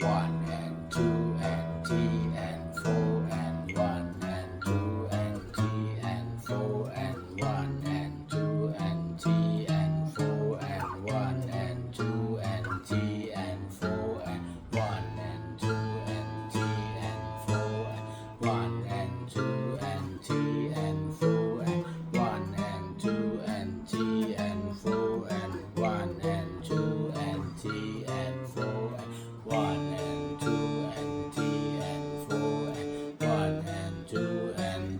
one and two and three and four and one and two and three and four and one and two and three and four and one and two and three and four and one and two and three and four and one and two and and four and one and two and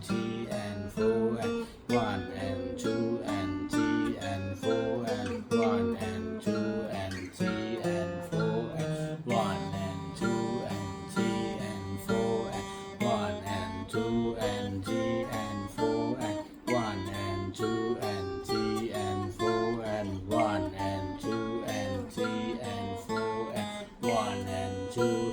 three and four and one and two and three and four and one and two and three and four and one and two and three and four and one and two and three and four and one and two and three and four and one and two and three and four and one and two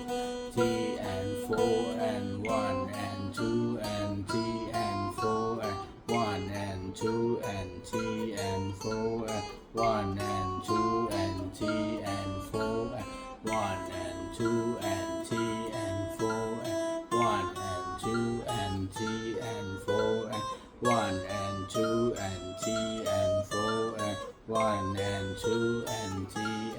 and three and four and one and two and three and four and one and two and three and four and one and two and three and four and one and two and three and four and one and two and three